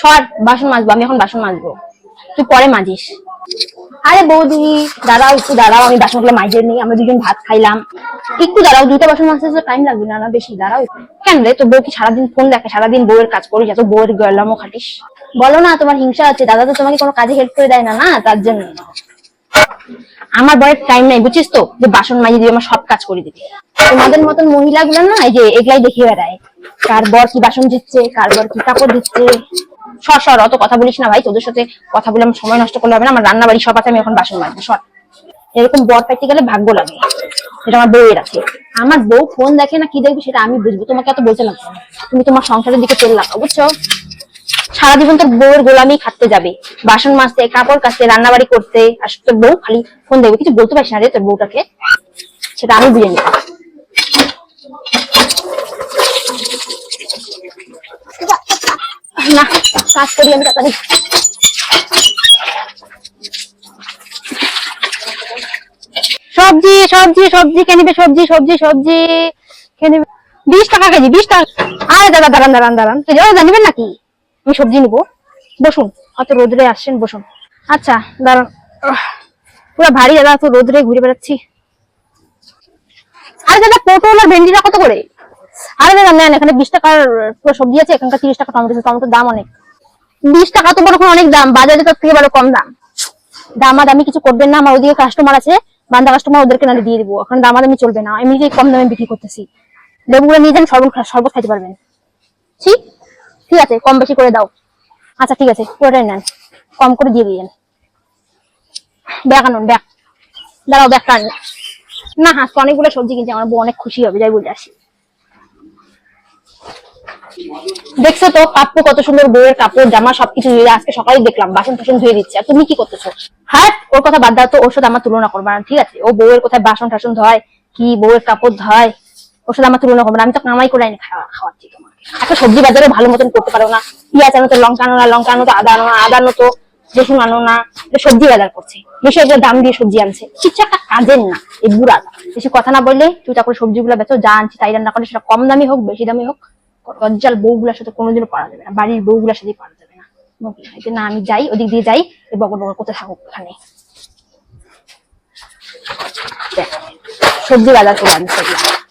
সর বাসন মাজবো, আমি এখন বাসন মাজবো। তুই পরে মাজিস। আরে বৌদি, দাঁড়াও একটু, দাঁড়াও, আমি বাসনগুলো মাজিয়ে নিই, আমরা দুজন ভাত খাইলাম। একটু দাঁড়াও দুটো বাসন মাজতে তো টাইম লাগবে না না বেশি, দাঁড়াও কেন রে, তোর বউ কি সারাদিন ফোন দেখে, সারাদিন বউয়ের কাজ করিস, এত বউয়ের গেলামও খাটিস? বলো না, তোমার হিংসা আছে, দাদা তো তোমাকে কোনো কাজে হেল্প করে দেয় না না, তার জন্য। আমার বয়ের টাইম নাই, বুঝছিস তো? যে বাসন মাজিয়ে দিবি আমার সব কাজ করে দিবি। তোমাদের মতন মহিলাগুলো না, এই যে এগুলাই দেখিয়ে বেড়ায়। কার বর কি বাসন দিচ্ছে কার বর কি কাপড় দিচ্ছে সর সর, অত কথা বলিস না ভাই, তোদের সাথে কথা বলে আমার সময় নষ্ট করলে হবে না, আমার রান্না বাড়ি সব আছে, আমি এখন বাসন মাজবো, সর। এরকম বর পাইতে গেলে ভাগ্য লাগে, এটা আমার বউয়ের আছে। আমার বউ ফোন দেখে না কি দেখবে সেটা আমি বুঝব, তোমাকে এত না। তুমি তোমার সংসারের দিকে তেল লাগাও, বুঝছ? সারা জীবন তোর বউয়ের গোলামি খাটতে যাবে, বাসন মাজতে, কাপড় কাচতে রান্না বাড়ি করতে, আর তোর বউ খালি ফোন দেবে কিছু বলতে পারিস না রে তোর বউটাকে, সেটা আমি বুঝে নিতাম না কাজ করি আমি তাড়াতাড়ি। সবজি সবজি সবজি, কে নিবে সবজি সবজি সবজি, কে বিশ টাকা কেজি, বিশ টাকা। আরে দাদা, দাঁড়ান দাঁড়ান দাঁড়ান। কেজি ও জানিবেন নাকি? আমি সবজি নিবো। বসুন, অত রোদরে আসছেন, বসুন। আচ্ছা দাঁড়ান। পুরো ভারী দাদা তো রোদরে ঘুরে বেড়াচ্ছি। আরে দাদা, পটল আর ভেন্ডিটা কত করে? আরে দাদা, নেন, এখানে বিশ টাকার পুরো সবজি আছে, এখানকার তিরিশ টাকা টমেটো, টমেটোর দাম অনেক। বিশ টাকা তো বড় অনেক দাম, বাজারে তার থেকে বড় কম দাম। দামাদামি কিছু করবেন না, আমার ওদিকে কাস্টমার আছে, বান্দা কাস্টমার ওদেরকে নালে দিয়ে দিবো। এখন দামাদামি চলবে না, আমি নিজেই কম দামে বিক্রি করতেছি। লেবুগুলো নিয়ে যান শরবত খা- শরবত খাইতে পারবেন। ঠিক ঠিক আছে, কম বেশি করে দাও। আচ্ছা ঠিক আছে পুরোটাই নেন, কম করে দিয়ে দিয়েন। ব্যাগ আনুন, ব্যাগ। দাঁড়াও, ব্যাগটা আনুন। না হ্যাঁ অনেকগুলো সবজি কিনছি, আমার বউ অনেক খুশি হবে, যাই বলে আসি। দেখছ তো কাপ্পু কত সুন্দর বউয়ের কাপড়, জামা সবকিছু ধুয়ে আজকে সকালে দেখলাম বাসন টাসন ধুয়ে দিচ্ছে। আর তুমি কি করতেছো? হ্যাঁ ওর কথা বাদ দাও তো, ওর সাথে আমার তুলনা করবে না, ঠিক আছে? ও বউয়ের কোথায় বাসন টাসন ধয়, কি বউয়ের কাপড় ধয়, ওর সাথে আমার তুলনা করবে না, আমি তো কামাই করে এনে খাওয়া খাওয়াচ্ছি তোমাকে। একটা সবজি বাজারে ভালো মতন করতে পারো না, পেঁয়াজ আনো তো, লঙ্কা আনো না, লঙ্কা আনো তো, আদা আনো না, আদা আনো তো, রসুন আনো না সবজি বাজার করছে। বেশি একটা দাম দিয়ে সবজি আনছে। কিছু একটা কাজের না, এই বুড়া। বেশি কথা না বললে তুই তারপরে সবজিগুলো বেচো, যা আনছি তাই রান্না করে সেটা কম দামি হোক, বেশি দামি হোক। লজ্জাল বউগুলোর সাথে কোনোদিনও পারা যাবে না, বাড়ির বউগুলোর সাথে পারা যাবে না না, আমি যাই, ওদিক দিয়ে যাই বগর বগর করতে থাকুক ওখানে সবজি বাজার করে এগুলা।